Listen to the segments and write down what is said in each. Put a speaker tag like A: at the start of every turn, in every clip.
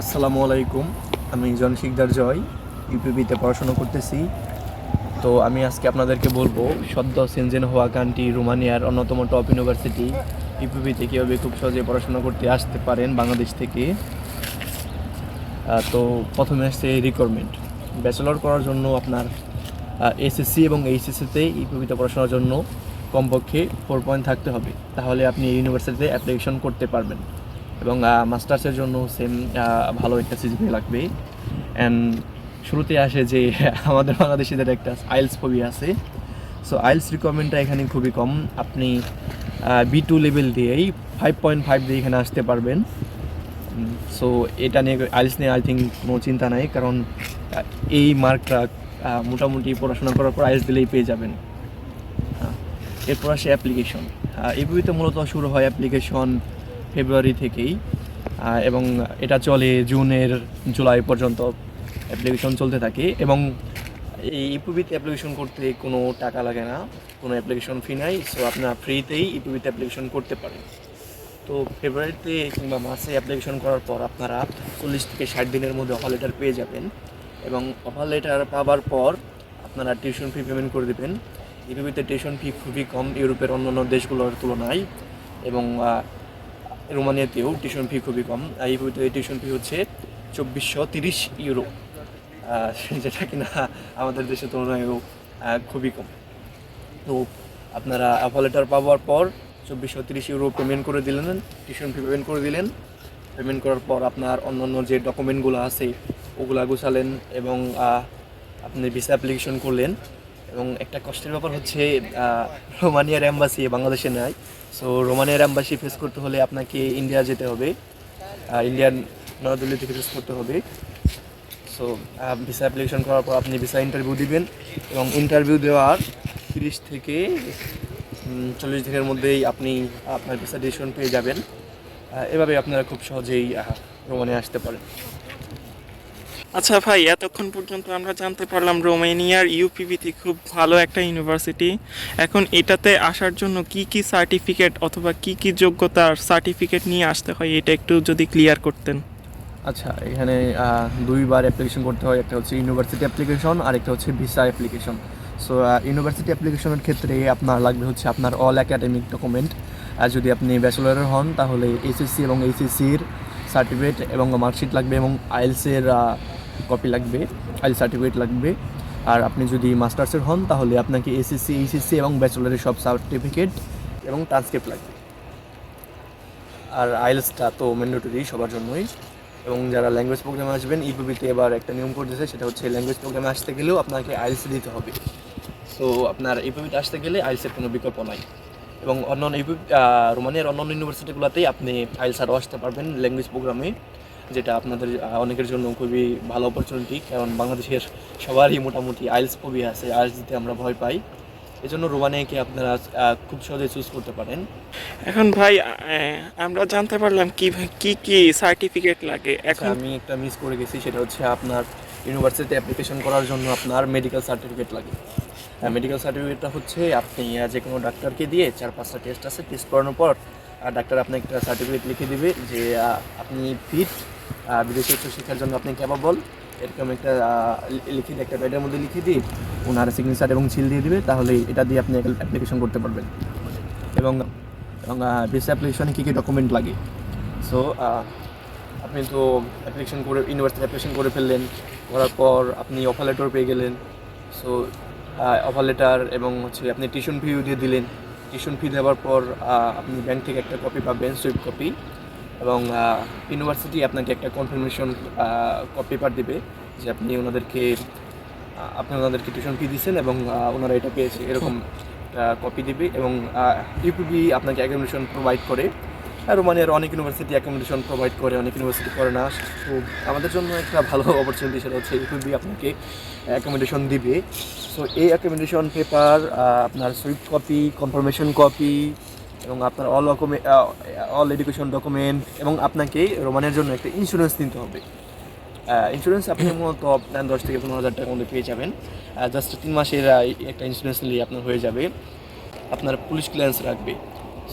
A: আসসালামু আলাইকুম, আমি জন শিকদার জয় ইউপিবিতে পড়াশোনা করতেছি। তো আমি আজকে আপনাদেরকে বলব, সদ্য সেনজেন হওয়া কান্ট্রি রোমানিয়ার অন্যতম টপ ইউনিভার্সিটি ইউপিবিতে কীভাবে খুব সহজে পড়াশোনা করতে আসতে পারেন বাংলাদেশ থেকে। তো প্রথমে আসছে রিকোয়ারমেন্ট ব্যাচেলর করার জন্য আপনার এসএসসি এবং এইচএসসিতে ইউপিবিতে পড়াশোনার জন্য কমপক্ষে ফোর পয়েন্ট থাকতে হবে। তাহলে আপনি ইউনিভার্সিটিতে অ্যাপ্লিকেশন করতে পারবেন। এবং মাস্টার্সের জন্য সেম ভালো একটা সিজিপি লাগবে অ্যান্ড শুরুতে আসে যে, আমাদের বাংলাদেশিদের একটা আইলস ফবি আছে। সো আইলস রিকোয়ারমেন্টটা এখানে খুবই কম। আপনি বি টু লেভেল দিয়েই ফাইভ পয়েন্ট ফাইভ দিয়ে এখানে আসতে পারবেন। সো এটা নিয়ে আইলস নিয়ে আই থিঙ্ক কোনো চিন্তা নাই। কারণ এই মার্কটা মোটামুটি পড়াশোনা করার পর আইলস দিলেই পেয়ে যাবেন। এরপর আসে অ্যাপ্লিকেশন এই বইতে মূলত শুরু হয় অ্যাপ্লিকেশন ফেব্রুয়ারি থেকেই এবং এটা চলে জুনের, জুলাই পর্যন্ত অ্যাপ্লিকেশন চলতে থাকে এবং এই ইপুবিতে অ্যাপ্লিকেশন করতে কোনো টাকা লাগে না, কোনো অ্যাপ্লিকেশন ফি নাই সো আপনারা ফ্রিতেই ইপুবিতে অ্যাপ্লিকেশন করতে পারেন। তো ফেব্রুয়ারিতে কিংবা মাসে অ্যাপ্লিকেশন করার পর আপনারা চল্লিশ থেকে ষাট দিনের মধ্যে অফার লেটার পেয়ে যাবেন এবং অফার লেটার পাওয়ার পর আপনারা টিউশন ফি পেমেন্ট করে দেবেন। ইউরোপিতে টিউশন ফি খুবই কম ইউরোপের অন্যান্য দেশগুলোর তুলনায় এবং রোমানিয়াতেও টিউশন ফি খুবই কম। ইউরোপিতে টিউশন ফি হচ্ছে চব্বিশশো তিরিশ ইউরো যেটা কিনা আমাদের দেশের তুলনায়ও খুবই কম। তো আপনারা অফার লেটার পাওয়ার পর চব্বিশশো তিরিশ ইউরো পেমেন্ট করে দিলেন টিউশন ফি পেমেন্ট করে দিলেন। পেমেন্ট করার পর আপনার অন্যান্য যে ডকুমেন্টগুলো আছে, ওগুলা গুছালেন এবং আপনি ভিসা অ্যাপ্লিকেশন করলেন। এবং একটা কষ্টের ব্যাপার হচ্ছে রোমানিয়ার অ্যাম্বাসি বাংলাদেশে নাই। সো রোমানিয়ার অ্যাম্বাসি ফেস করতে হলে আপনাকে ইন্ডিয়া যেতে হবে ইন্ডিয়ান নয়াদিল্লি থেকে ফেস করতে হবে। সো ভিসা অ্যাপ্লিকেশন করার পর আপনি ভিসা ইন্টারভিউ দিবেন এবং ইন্টারভিউ দেওয়ার তিরিশ থেকে চল্লিশ দিনের মধ্যেই আপনি আপনার ভিসা ডিসিশন পেয়ে যাবেন। এভাবে আপনারা খুব সহজেই ভ্রমণে আসতে পারেন।
B: আচ্ছা ভাই, এতক্ষণ পর্যন্ত আমরা জানতে পারলাম রোমানিয়ার ইউপিভিতে খুব ভালো একটা ইউনিভার্সিটি। এখন এটাতে আসার জন্য কি কি সার্টিফিকেট অথবা কি কি যোগ্যতার সার্টিফিকেট নিয়ে আসতে হয়, এটা একটু যদি ক্লিয়ার করতেন।
A: আচ্ছা এখানে দুইবার অ্যাপ্লিকেশন করতে হয়, একটা হচ্ছে ইউনিভার্সিটি অ্যাপ্লিকেশন আর একটা হচ্ছে ভিসা অ্যাপ্লিকেশন সো ইউনিভার্সিটি অ্যাপ্লিকেশনের ক্ষেত্রে আপনার লাগবে হচ্ছে আপনার অল একাডেমিক ডকুমেন্ট আর যদি আপনি ব্যাচেলরের হন, তাহলে এসএসসি এবং এইচএসসির সার্টিফিকেট এবং মার্কশিট লাগবে এবং আইএলসের কপি লাগবে আইএল সার্টিফিকেট লাগবে। আর আপনি যদি মাস্টার্সের হন, তাহলে আপনাকে এসএসসি এইচএসসি এবং ব্যাচেলরের সব সার্টিফিকেট এবং ট্রান্সক্রিপ্ট লাগবে। আর আইএলসটা তো ম্যান্ডেটরি সবার জন্যই। এবং যারা ল্যাঙ্গুয়েজ প্রোগ্রামে আসবেন ইপিবিতে এবার একটা নিয়ম করে সেটা হচ্ছে ল্যাঙ্গুয়েজ প্রোগ্রামে আসতে গেলেও আপনাকে আইএলস দিতে হবে। সো আপনার ইপিবিতে আসতে গেলে আইএলসের কোনো বিকল্প নাই। এবং অন্যান্য ইপি রোমানিয়ার অন্যান্য ইউনিভার্সিটিগুলোতেই আপনি আইএলস আরও আসতে পারবেন ল্যাঙ্গুয়েজ প্রোগ্রামে যেটা আপনাদের অনেকের জন্য খুবই ভালো অপরচুনিটি কারণ বাংলাদেশের সবারই মোটামুটি আইলস খুবই আছে আইলস দিতে আমরা ভয় পাই। এজন্য রোমানিয়াকে আপনারা খুব সহজে চুজ করতে পারেন।
B: এখন ভাই আমরা জানতে পারলাম কি কি কি সার্টিফিকেট লাগে।
A: এখন
B: এখন
A: আমি একটা মিস করে গেছি সেটা হচ্ছে আপনার ইউনিভার্সিটি অ্যাপ্লিকেশন করার জন্য আপনার মেডিকেল সার্টিফিকেট লাগে। মেডিকেল সার্টিফিকেটটা হচ্ছে আপনি যে কোনো ডাক্তারকে দিয়ে চার পাঁচটা টেস্ট আছে টেস্ট করানোর পর ডাক্তার আপনাকে একটা সার্টিফিকেট লিখে দিবে যে আপনি ফিট বিদেশে উচ্চশিক্ষার জন্য আপনি ক্যাপাবল এরকম একটা লিখে দিয়ে একটা প্যাডের মধ্যে লিখে দিয়ে ওনার সিগনেচার এবং সিল দিয়ে দিবে, তাহলে এটা দিয়ে আপনি অ্যাপ্লিকেশন করতে পারবেন। এবং এবং ভিসা অ্যাপ্লিকেশনে কী কী ডকুমেন্ট লাগে? সো আপনি তো অ্যাপ্লিকেশন করে ইউনিভার্সিটি অ্যাপ্লিকেশন করে ফেললেন, করার পর আপনি অফার লেটার পেয়ে গেলেন। সো অফার লেটার এবং হচ্ছে আপনি টিউশন ফিও দিয়ে দিলেন। টিউশন ফি দেওয়ার পর আপনি ব্যাংক থেকে একটা কপি পাবেন সুইপ কপি এবং ইউনিভার্সিটি আপনাকে একটা কনফার্মেশন কপি পেপার দেবে যে আপনি ওনাদেরকে আপনি ওনাদেরকে টিউশন ফি দিয়েছেন এবং ওনারা এটা পেয়েছে। এরকম কপি দেবে এবং ইউপিবি আপনাকে অ্যাকোমোডেশন প্রোভাইড করে। রোমানিয়ার অনেক ইউনিভার্সিটি অ্যাকোমোডেশন প্রোভাইড করে, অনেক ইউনিভার্সিটি করে না। তো আমাদের জন্য একটা ভালো অপরচুনিটি সেটা হচ্ছে ইউপিবি আপনাকে অ্যাকোমোডেশন দিবে। সো এই অ্যাকোমোডেশন পেপার আপনার সুইফট কপি কনফার্মেশন কপি এবং আপনার অল অল এডুকেশন ডকুমেন্ট এবং আপনাকে রোমানের জন্য একটা ইন্স্যুরেন্স নিতে হবে। ইন্স্যুরেন্স আপনি মূলত দশ থেকে পনেরো হাজার টাকার মধ্যে পেয়ে যাবেন। জাস্ট তিন মাসের একটা ইন্স্যুরেন্স নিলে আপনার হয়ে যাবে। আপনার পুলিশ ক্লিয়ারেন্স রাখবে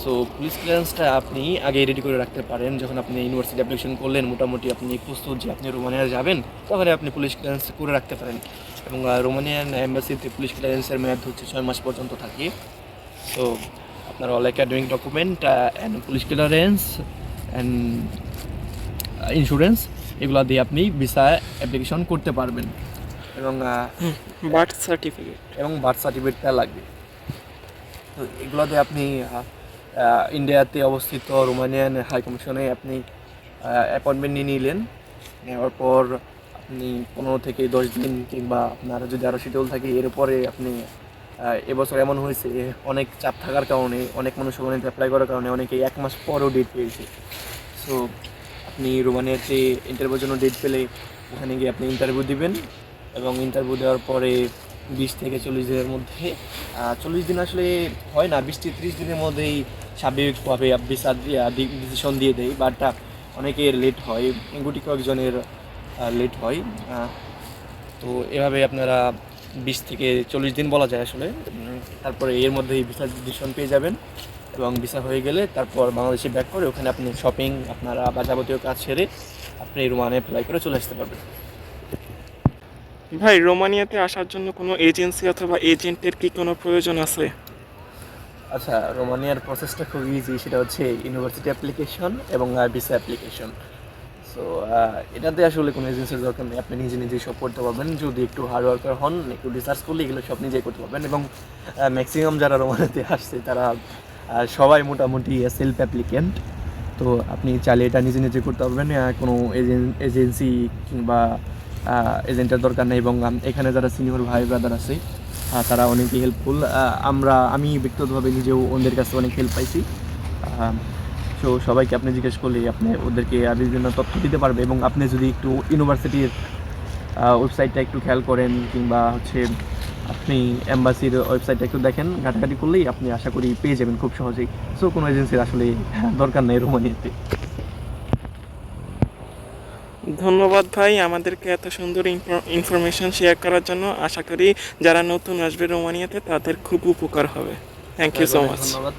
A: সো পুলিশ ক্লিয়ারেন্সটা আপনি আগে রেডি করে রাখতে পারেন। যখন আপনি ইউনিভার্সিটি অ্যাপ্লিকেশন করলেন মোটামুটি আপনি প্রস্তুত যে আপনি রোমানিয়া যাবেন তাহলে আপনি পুলিশ ক্লিয়ারেন্স করে রাখতে পারেন। এবং রোমানিয়ান অ্যাম্বাসিতে পুলিশ ক্লিয়ারেন্সের মেয়াদ হচ্ছে ছয় মাস পর্যন্ত থাকে। সো আপনার all academic document and police clearance and insurance এগুলো দিয়ে আপনি ভিসা অ্যাপ্লিকেশন করতে পারবেন। এবং
B: বার্থ সার্টিফিকেট
A: এবং বার্থ সার্টিফিকেটটা লাগবে। তো এগুলো দিয়ে আপনি ইন্ডিয়াতে অবস্থিত রোমানিয়ান হাই কমিশনে আপনি অ্যাপয়েন্টমেন্ট নিয়ে নিলেন। নেওয়ার পর আপনি পনেরো থেকে দশ দিন কিংবা আপনার যদি আরও শিডিউল থাকে এরপরে আপনি এবছর এমন হয়েছে, অনেক চাপ থাকার কারণে, অনেক মানুষ ওখানে অ্যাপ্লাই করার কারণে অনেকে এক মাস পরেও ডেট পেয়েছে। সো আপনি রোমানিয়াতে ইন্টারভিউর জন্য ডেট পেলে ওখানে গিয়ে আপনি ইন্টারভিউ দিবেন এবং ইন্টারভিউ দেওয়ার পরে বিশ থেকে চল্লিশ দিনের মধ্যে চল্লিশ দিন আসলে হয় না, বিশ থেকে ত্রিশ দিনের মধ্যেই স্বাভাবিকভাবে ডিসিশন দিয়ে দেয় বাট অনেকের লেট হয়, গুটি কয়েকজনের লেট হয় তো এভাবে আপনারা বিশ থেকে চল্লিশ দিন বলা যায় আসলে তারপরে এর মধ্যেই ভিসা ডিসিশন পেয়ে যাবেন, এবং ভিসা হয়ে গেলে তারপর বাংলাদেশে ব্যাক করে ওখানে আপনি শপিং আপনারা বা যাবতীয় কাজ সেরে আপনি রোমানে অ্যাপ্লাই করে চলে আসতে পারবেন।
B: ভাই, রোমানিয়াতে আসার জন্য কোনো এজেন্সি অথবা এজেন্টের কি কোনো প্রয়োজন আছে?
A: আচ্ছা রোমানিয়ার প্রসেসটা খুব ইজি সেটা হচ্ছে ইউনিভার্সিটি অ্যাপ্লিকেশন এবং ভিসা অ্যাপ্লিকেশন সো এটাতে আসলে কোনো এজেন্সির দরকার নেই। আপনি নিজে নিজেই সব করতে পারবেন। যদি একটু হার্ড ওয়ার্কার হন, একটু রিসার্চ করলে এগুলো সব নিজেই করতে পারবেন এবং ম্যাক্সিমাম যারা রোমানিয়াতে আসছে, তারা সবাই মোটামুটি সেলফ অ্যাপ্লিকেন্ট তো আপনি চাইলে এটা নিজে নিজে করতে পারবেন। কোনো এজেন্সি কিংবা এজেন্টের দরকার নেই এবং এখানে যারা সিনিয়র ভাই ব্রাদার আছে তারা অনেকই হেল্পফুল আমরা, আমি ব্যক্তিগতভাবে নিজেও ওদের কাছে অনেক হেল্প পাইছি। সো সবাইকে আপনি জিজ্ঞেস করলে আপনি ওদেরকে বিভিন্ন তথ্য দিতে পারবে এবং আপনি যদি একটু ইউনিভার্সিটির ওয়েবসাইটটা একটু খেয়াল করেন কিংবা হচ্ছে আপনি এম্বাসির ওয়েবসাইটটা একটু দেখেন, ঘাটাঘাটি করলেই আপনি আশা করি পেয়ে যাবেন খুব সহজেই। সো কোনো এজেন্সির আসলে দরকার নেই রোমানিয়াতে।
B: ধন্যবাদ ভাই আমাদেরকে এত সুন্দর ইনফরমেশন শেয়ার করার জন্য। আশা করি যারা নতুন আসবে রোমানিয়াতে তাদের খুব উপকার হবে। থ্যাংক ইউ সো মাচ
A: ধন্যবাদ।